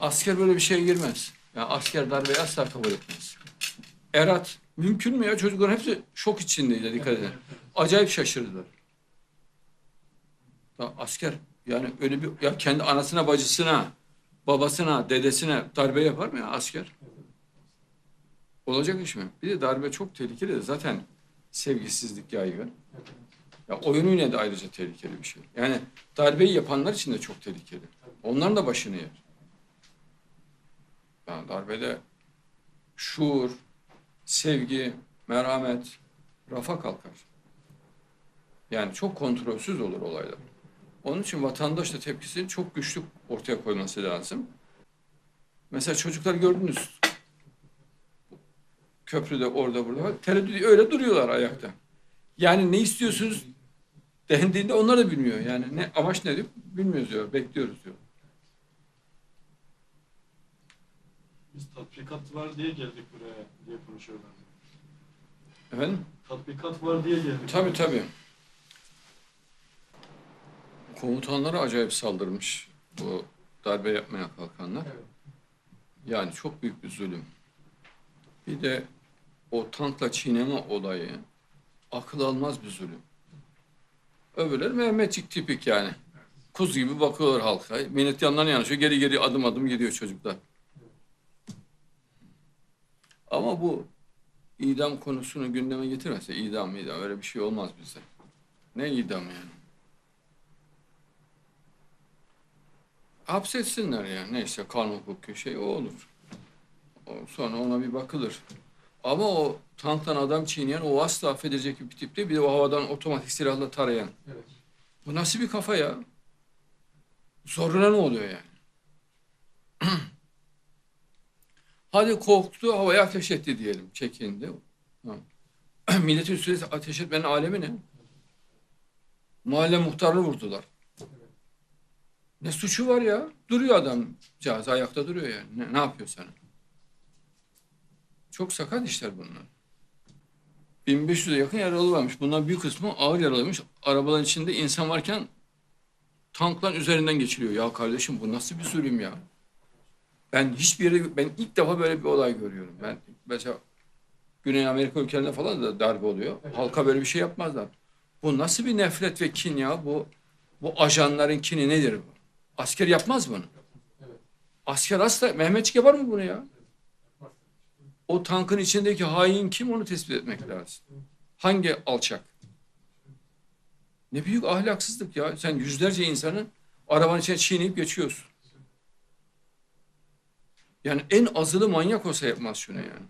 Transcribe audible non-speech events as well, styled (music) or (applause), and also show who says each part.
Speaker 1: Asker böyle bir şeye girmez. Yani asker darbeyi asla kabul etmez. Erat mümkün mü ya? Çocukların hepsi şok içindeydi dikkat edin. Acayip şaşırdılar. Ya asker yani öyle bir ya kendi anasına bacısına babasına dedesine darbe yapar mı ya asker? Olacak iş mi? Bir de darbe çok tehlikeli de zaten sevgisizlik yaygın. Ya oyun yine de ayrıca tehlikeli bir şey. Yani darbeyi yapanlar için de çok tehlikeli. Onların da başını yer. Yani darbede şuur, sevgi, merhamet rafa kalkar. Yani çok kontrolsüz olur olaylar. Onun için vatandaş da tepkisini çok güçlü ortaya koyması lazım. Mesela çocuklar gördünüz. Köprüde orada burada. Tereddüt öyle duruyorlar ayakta. Yani ne istiyorsunuz dendiğinde onlar da bilmiyor. Yani ne amaç ne diyor bilmiyoruz diyor. Bekliyoruz diyor.
Speaker 2: Biz tatbikat var diye geldik buraya diye konuşuyorlar.
Speaker 1: Efendim?
Speaker 2: Tatbikat var diye geldik.
Speaker 1: Tabii tabii. Komutanlara acayip saldırmış bu darbe yapmaya kalkanlar. Yani çok büyük bir zulüm. Bir de o tankla çiğneme olayı akıl almaz bir zulüm. Öbürleri Mehmetçik tipik yani. Kuz gibi bakıyorlar halka. Millet yanlarına yanaşıyor. Geri geri adım adım gidiyor çocuklar. Ama bu idam konusunu gündeme getirmezse idam idam öyle bir şey olmaz bizde. Ne idam yani? Hapsetsinler yani neyse kanun hukuku şey o olur. O- Sonra ona bir bakılır. Ama o tanktan adam çiğneyen o asla affedilecek bir tip değil. Bir de o havadan otomatik silahla tarayan.
Speaker 2: Evet.
Speaker 1: Bu nasıl bir kafa ya? Zoruna ne oluyor yani? Hadi korktu, havaya ateş etti diyelim. Çekindi. (clears throat) Milletin üstüne ateş etmenin alemi ne? Mahalle muhtarını vurdular. Ne suçu var ya? Duruyor adam. Cihaz ayakta duruyor yani. Ne, ne yapıyor sana? Çok sakat işler bunlar. 1500'e yakın yaralı varmış. Bundan büyük kısmı ağır yaralıymış. Arabaların içinde insan varken tankların üzerinden geçiliyor. Ya kardeşim bu nasıl bir zulüm ya? Ben hiçbir yere, ben ilk defa böyle bir olay görüyorum. Ben mesela Güney Amerika ülkelerinde falan da darbe oluyor. Halka böyle bir şey yapmazlar. Bu nasıl bir nefret ve kin ya? Bu bu ajanların kini nedir bu? Asker yapmaz bunu. Asker asla Mehmetçik yapar mı bunu ya? O tankın içindeki hain kim onu tespit etmek lazım. Hangi alçak? Ne büyük ahlaksızlık ya. Sen yüzlerce insanı arabanın içine çiğneyip geçiyorsun. Yani en azılı manyak olsa yapmaz şunu yani.